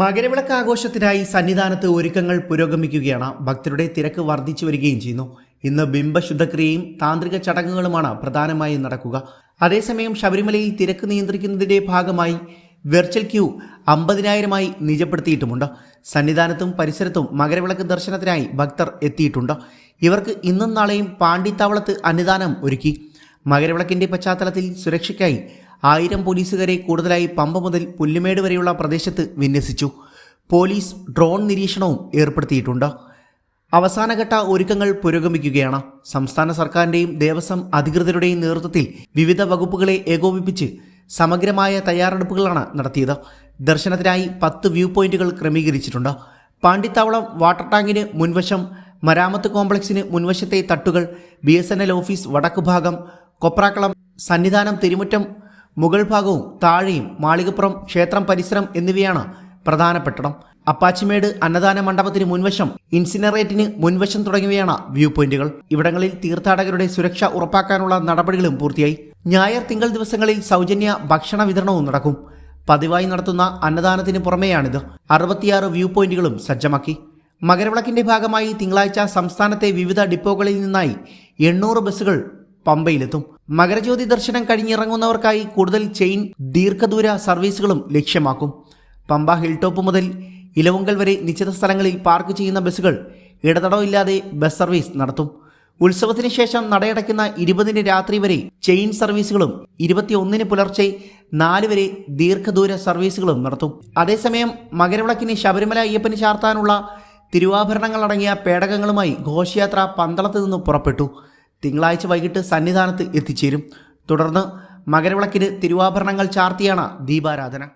മകരവിളക്ക് ആഘോഷത്തിനായി സന്നിധാനത്ത് ഒരുക്കങ്ങൾ പുരോഗമിക്കുകയാണ്. ഭക്തരുടെ തിരക്ക് വർദ്ധിച്ചു വരികയും ചെയ്യുന്നു. ഇന്ന് ബിംബശുദ്ധക്രിയയും താന്ത്രിക ചടങ്ങുകളുമാണ് പ്രധാനമായും നടക്കുക. അതേസമയം ശബരിമലയിൽ തിരക്ക് നിയന്ത്രിക്കുന്നതിന്റെ ഭാഗമായി വെർച്വൽ ക്യൂ അമ്പതിനായിരമായി നിജപ്പെടുത്തിയിട്ടുമുണ്ട്. സന്നിധാനത്തും പരിസരത്തും മകരവിളക്ക് ദർശനത്തിനായി ഭക്തർ എത്തിയിട്ടുണ്ട്. ഇവർക്ക് ഇന്നും നാളെയും പാണ്ടിത്താവളത്ത് അന്നദാനം ഒരുക്കി. മകരവിളക്കിന്റെ പശ്ചാത്തലത്തിൽ സുരക്ഷയ്ക്കായി ആയിരം പോലീസുകാരെ കൂടുതലായി പമ്പ മുതൽ പുല്ലുമേട് വരെയുള്ള പ്രദേശത്ത് വിന്യസിച്ചു. പോലീസ് ഡ്രോൺ നിരീക്ഷണവും ഏർപ്പെടുത്തിയിട്ടുണ്ട്. അവസാനഘട്ട ഒരുക്കങ്ങൾ പുരോഗമിക്കുകയാണ്. സംസ്ഥാന സർക്കാരിന്റെയും ദേവസ്വം അധികൃതരുടെയും നേതൃത്വത്തിൽ വിവിധ വകുപ്പുകളെ ഏകോപിപ്പിച്ച് സമഗ്രമായ തയ്യാറെടുപ്പുകളാണ് നടത്തിയത്. ദർശനത്തിനായി പത്ത് വ്യൂ പോയിന്റുകൾ ക്രമീകരിച്ചിട്ടുണ്ട്. പാണ്ടിത്താവളം വാട്ടർ ടാങ്കിന് മുൻവശം മരാമത്ത് കോംപ്ലക്സിന് മുൻവശത്തെ തട്ടുകൾ ബി ഓഫീസ് വടക്കുഭാഗം കൊപ്രാക്കളം സന്നിധാനം തിരുമുറ്റം മുകൾ ഭാഗവും താഴെയും മാളികപ്പുറം ക്ഷേത്രം പരിസരം എന്നിവയാണ് പ്രധാനപ്പെട്ടിടം അപ്പാച്ചിമേട് അന്നദാന മണ്ഡപത്തിന് മുൻവശം ഇൻസിനറേറ്റിന് മുൻവശം തുടങ്ങിയവയാണ് വ്യൂ പോയിന്റുകൾ. ഇവിടങ്ങളിൽ തീർത്ഥാടകരുടെ സുരക്ഷ ഉറപ്പാക്കാനുള്ള നടപടികളും പൂർത്തിയായി. ഞായർ തിങ്കൾ ദിവസങ്ങളിൽ സൗജന്യ ഭക്ഷണ വിതരണവും നടക്കും. പതിവായി നടത്തുന്ന അന്നദാനത്തിന് പുറമെയാണിത്. അറുപത്തിയാറ് വ്യൂ പോയിന്റുകളും സജ്ജമാക്കി. മകരവിളക്കിന്റെ ഭാഗമായി തിങ്കളാഴ്ച സംസ്ഥാനത്തെ വിവിധ ഡിപ്പോകളിൽ നിന്നായി എണ്ണൂറ് ബസ്സുകൾ പമ്പയിലെത്തും. മകരജ്യോതി ദർശനം കഴിഞ്ഞിറങ്ങുന്നവർക്കായി കൂടുതൽ ചെയിൻ ദീർഘദൂര സർവീസുകളും ലക്ഷ്യമാക്കും. പമ്പ ഹിൽ ടോപ്പ് മുതൽ ഇലവുങ്കൽ വരെ നിശ്ചിത സ്ഥലങ്ങളിൽ പാർക്ക് ചെയ്യുന്ന ബസ്സുകൾ ഇടതടവില്ലാതെ ബസ് സർവീസ് നടത്തും. ഉത്സവത്തിന് ശേഷം നടയടയ്ക്കുന്ന ഇരുപതിന് രാത്രി വരെ ചെയിൻ സർവീസുകളും ഇരുപത്തിയൊന്നിന് പുലർച്ചെ നാല് വരെ ദീർഘദൂര സർവീസുകളും നടത്തും. അതേസമയം മകരവിളക്കിന് ശബരിമല അയ്യപ്പന് ചാർത്താനുള്ള തിരുവാഭരണങ്ങളടങ്ങിയ പേടകങ്ങളുമായി ഘോഷയാത്ര പന്തളത്ത് നിന്ന് പുറപ്പെട്ടു. തിങ്കളാഴ്ച വൈകിട്ട് സന്നിധാനത്ത് എത്തിച്ചേരും. തുടർന്ന് മകരവിളക്കിന് തിരുവാഭരണങ്ങൾ ചാർത്തിയാണ് ദീപാരാധന.